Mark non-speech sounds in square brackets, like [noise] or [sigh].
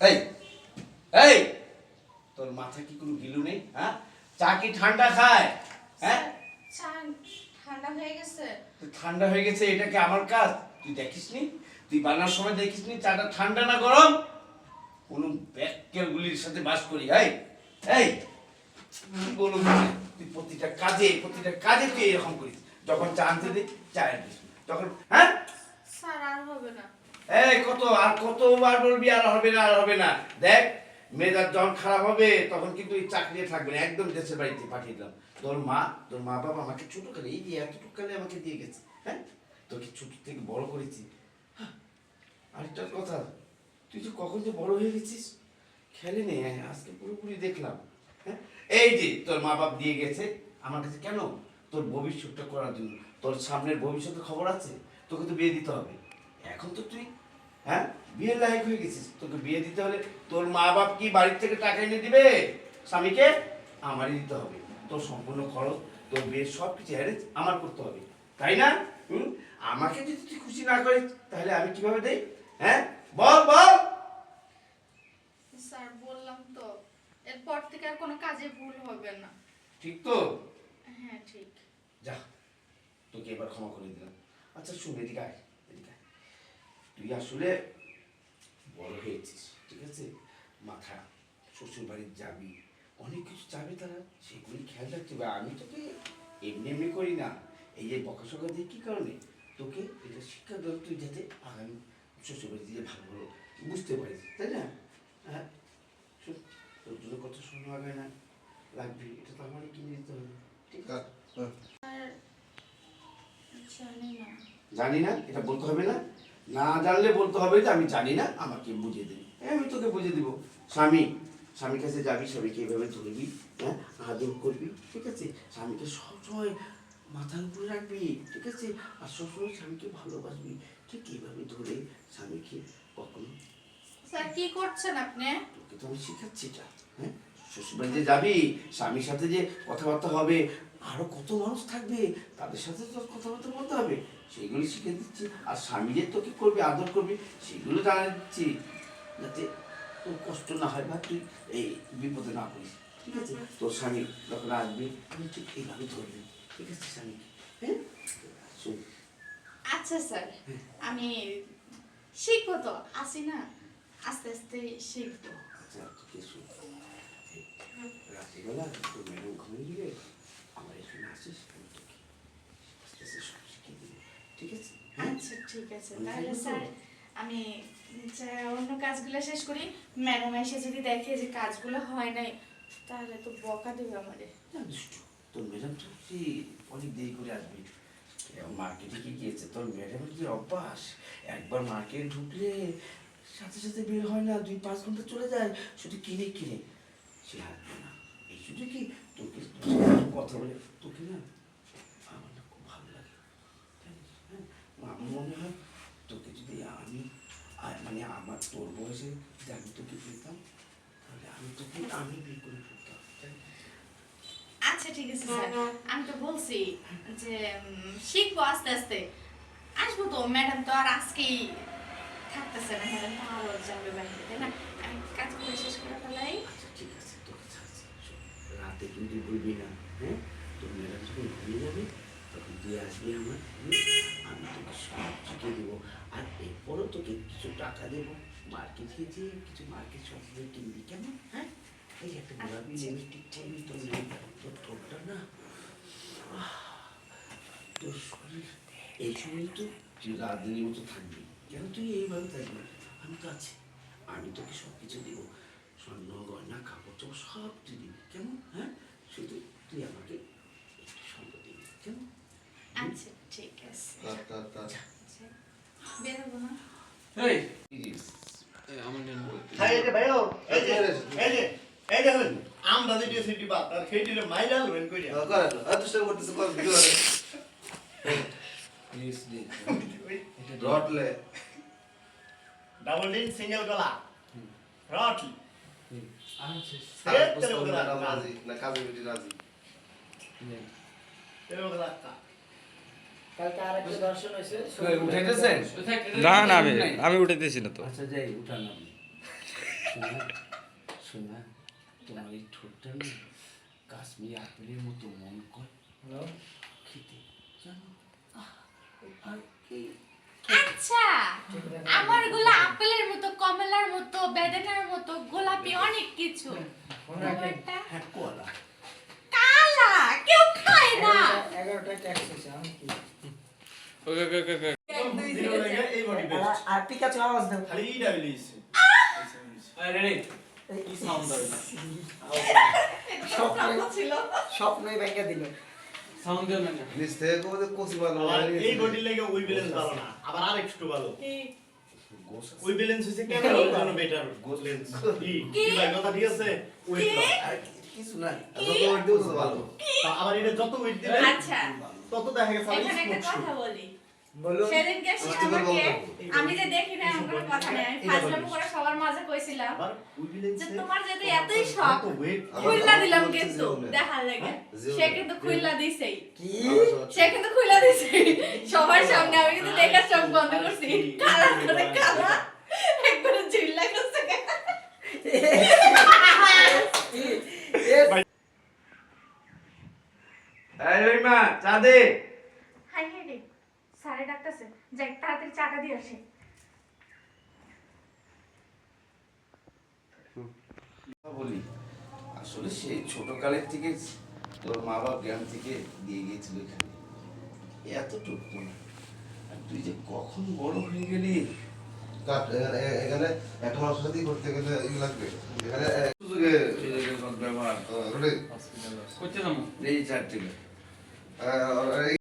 এই এই তোর মাথায় কি কোনো গিলু নেই হ্যাঁ? চা কি ঠান্ডা খায় হ্যাঁ? চা ঠান্ডা হয়ে গেছে। ঠান্ডা হয়ে গেছে এটা কি আমার কাজ? তুই দেখিস নি তুই বানার সময় দেখিস নি চাটা ঠান্ডা না গরম? কোনো ব্যাককেলগুলির সাথে বাস করি এই এই তোকে? তুই প্রতিটা কাজে প্রতিটা কাজে তুই এরকম করিস। যখন চা আনতে দিই চা আনিস যখন হ্যাঁ? স্যার আর হবে না। এই কত আর কতবার বলবি আর হবে না আর হবে না। দেখ মেজাজ যখন খারাপ হবে তখন কিন্তু এই চাকরি থাকবে না একদম দেশের বাড়িতে পাঠিয়ে দিলাম। তোর মা তোর মা বাবা আমাকে ছোট কালে এই যে এতটুকু কালে আমাকে দিয়ে গেছে হ্যাঁ? তোকে ছোট থেকে বড় করেছি। হ্যাঁ, আরেকটা কথা তুই যে কখন যে বড় হয়ে গেছিস খেলে নে আজকে পুরোপুরি দেখলাম হ্যাঁ? এই যে তোর মা বাপ দিয়ে গেছে আমার কাছে কেন? তোর ভবিষ্যৎটা করার জন্য তোর সামনের ভবিষ্যতের খবর আছে? তোকে তো বিয়ে দিতে হবে। এখন তো তুই হ্যাঁ? বিয়ের লায়ক হয়ে গেছিস। তোকে বিয়ে দিতে হলে তোর মা বাপ কি বাড়ির থেকে টাকা এনে দিবে? স্বামীকে? আমারই দিতে হবে। তোর সম্পূর্ণ খরচ তোর বিয়ের সব কিছু অ্যারেঞ্জ আমার করতে হবে। তাই না? হুম? আমাকে যদি তুই খুশি না করিস তাহলে আমি কীভাবে দেই? হ্যাঁ? বল বল! স্যার বললাম তো এরপর থেকে আর কোনো কাজে ভুল হবে না। ঠিক তো? হ্যাঁ ঠিক। যা তোকে এবার ক্ষমা করে দিলাম। আচ্ছা শুন এদিকে আয়। তুই আসলে বড় হয়েছিস ঠিক আছে? মাথা শ্বশুর বাড়ির যাবি অনেক কিছু চাবে তারা সেগুলি খেয়াল রাখতে হবে। আমি তোকে এমনি এমনি করি না। এই যে বকা বকাশকা দিয়ে কী কারণে? তোকে এটা শিক্ষা দেওয়া তুই যাতে আগামী শ্বশুর বাড়ি দিয়ে ভালো বুঝতে পারিস তাই না? হ্যাঁ? শোন, তোর জন্য কত সোনা লাগে না। লাগবে এটা তো আমারই কিনে দিতে হবে ঠিক আছে? জানি না। জানি না এটা বলতে হবে না? না জানলে বলতে হবে যে আমি জানি না আমাকে বুঝিয়ে দিবি। আমি তোকে বুঝিয়ে দিব। স্বামী স্বামীর কাছে যাবি স্বামীকে এভাবে ধরবি হ্যাঁ? আদর করবি ঠিক আছে? স্বামীকে সবসময় মাথার উপরে রাখবি ঠিক আছে? আর সবসময় স্বামীকে ভালোবাসবি ঠিক এইভাবে ধরে স্বামীকে কখনো স্যার কি করছেন আপনি? তোকে তো আমি শিখাচ্ছি এটা হ্যাঁ? শ্বশুরবাড়িতে যাবি স্বামীর সাথে যে কথাবার্তা হবে আরও কত মানুষ থাকবে তাদের সাথে তো কথাবার্তা বলতে হবে। সেগুলি শিখে দিচ্ছি আর স্বামী যে তোকে করবি আদর করবি সেগুলো জানা দিচ্ছি যাতে তোর কষ্ট না হয় বা তুই এই বিপদে না পড়িস ঠিক আছে? তোর স্বামী যখন আসবে আমি ঠিক এইভাবে ধরবি ঠিক আছে স্বামীকে? হ্যাঁ? শোন আচ্ছা স্যার আমি শিখব তো আসি না? আস্তে আস্তে শিখব। আচ্ছা তোকে শোন। রাত্রিবেলা তোর ম্যাডাম ঘুমিয়ে গেলে আমার এখানে আসিস আমি তোকে আস্তে ঠিক আছে? হ্যাঁ? আচ্ছা ঠিক আছে। তাহলে স্যার আমি যে অন্য কাজগুলো শেষ করি। ম্যাডাম এসে যদি দেখে যে কাজগুলো হয় নাই তাহলে তো বকা দেবে আমারে দুষ্টু তোর ম্যাডাম তো কি অনেক দেরি করে আসবে? মার্কেটে কি গিয়েছে? তোর ম্যাডামের কি অভ্যাস? একবার মার্কেটে ঢুকলে সাথে সাথে বের হয় না দুই পাঁচ ঘণ্টা চলে যায় শুধু কিনে কিনে। সে আসবে না। এই শুধু কি তোকে কথা বলে তোকে না আমার না খুব ভালো লাগে জানিস, হ্যাঁ? আমার মনে হয়? তোকে যদি আমি আর মানে আমার তোর বয়সে যদি আমি তোকে পেতাম তাহলে আমি তোকে আমি বিয়ে করে ফেলতাম আচ্ছা ঠিক আছে স্যার। আমি তো বলছি যে শিখব আস্তে আস্তে। আসব তো ম্যাডাম তো আর আজকেই থাকতেছে না ম্যাডাম তো যাবে বাইরে তাই না? আমি কাজ করে শেষ করে ফেলাই। আচ্ছা ঠিক আছে তোকে ছাড়ছি। রাতে কিন্তু বলবি না হ্যাঁ? তোর ম্যাডাম যখন ঘুমিয়ে যাবে তখন তুই আসবি আমার আমি তোকে সব শিখিয়ে দেবো আর এরপরও তোকে কিছু টাকা দেবো মার্কেট গিয়ে কিছু মার্কেট সব কিনবি কেমন হ্যাঁ এই একটা গোলাপি। লিপস্টিক চাইবি তোর তোর ঠোঁটটা না তোর শরীর এই সময় তো তুই রাজধানীর মতো থাকবি কেন তুই এইভাবে থাকবি আমি তো আছি আমি তোকে সব কিছু দেবো স্বর্ণ, গয়না, কাপড়, চোপড়, সব তুই দিবি কেমন হ্যাঁ শুধু তুই আমাকে একটু সঙ্গ দিবি কেমন আচ্ছা ঠিক আছে কাট কাট কাট আচ্ছা, বেরোবো না এই। আমার হ্যাঁ এই যে ভাইও এই যে এই যে এই দেখুন আমরা যে দিয়েছি ডিবা তার সেই দিলে মাইরা লবেন কইরা। করে আর দুষ্ট করতেছে কর ভিডিও করে প্লিজ রটলে। ডাবল ডিন সিঙ্গেল গলা রটলি। সারা পুস্তক ম্যাডাম রাজি না কাজে বিটি রাজি। তেরো গলা না না আমি আমি উঠাইতেছি না তো। আচ্ছা যাই উঠান আপনি। শোনা শোনা তোমার এই ঠোঁটটা না কাশ্মীরি আপেলের মতো মন কর। খেতে জানো? আর কি? আচ্ছা আমারগুলো আপেলের মতো কমলার মতো বেদানার মতো গোলাপি অনেক কিছু। তোমারটা হ্যাঁ কলা কালা কেউ খায় না। এগারোটা ট্যাক্স হয়েছে আমি কি ওকে ওকে ওকে ওকে দিনের লাগে এই বডি বেস্ট আর- আর পিকাচু আওয়াজ দাও খালি ইটা বেরিয়েছে রেডি কি সাউন্ড হবে স্বপ্নই ছিল। স্বপ্নই ব্যাংকে দিল। সাউন্ড দিও না। নিচ থেকে কোথাও কচি বানানো এই বডি লাগে ওই ব্যালেন্স ভালো না। আবার আর একটু ভালো। গোস ওই ব্যালেন্স হইছে কেন বেটার লেন্স কি? কি? ভাই কথা ঠিক আছে? ওয়েট কিছু নাই। যত weight দিবো তত ভালো। আবার এটা যত ওয়েট দিবে আচ্ছা। তত দেখা গেছে এখানে একটা কথা বলি। সেদিনকে সে বুঝতে পারব আমাকে আমি যে দেখি না এমন কথা নেই। আমি ফাজলামো করে সবার মাঝে কইছিলাম যে তোমার যেতে এতই শখ ওয়েট দিলাম কিন্তু দেখার লাগে। সে কিন্তু দিছেই। সে কিন্তু দিছে সবার সামনে আমি কিন্তু দেখার চোখ বন্ধ করছি। কালা করে কালা একবারে ঝিল্লা করছে [laughs] এই ওই দে হাই হাই রে সারে ডাকতেছে। যাই তাড়াতাড়ি চাটা দিয়ে আসি। বলি আসলে সেই ছোটকালের থেকে তোর মা বাবা গ্রাম থেকে দিয়ে গিয়েছিল এখানে। এতটুকু না। আর তুই যে কখন বড় হয়ে গেলি? এখানে এখানে একটা মানুষের সাথেই করতে গেলে ই লাগবে। এখানে সুযোগে ব্যবহার করতে যাব? এই চার থেকে আহ, এই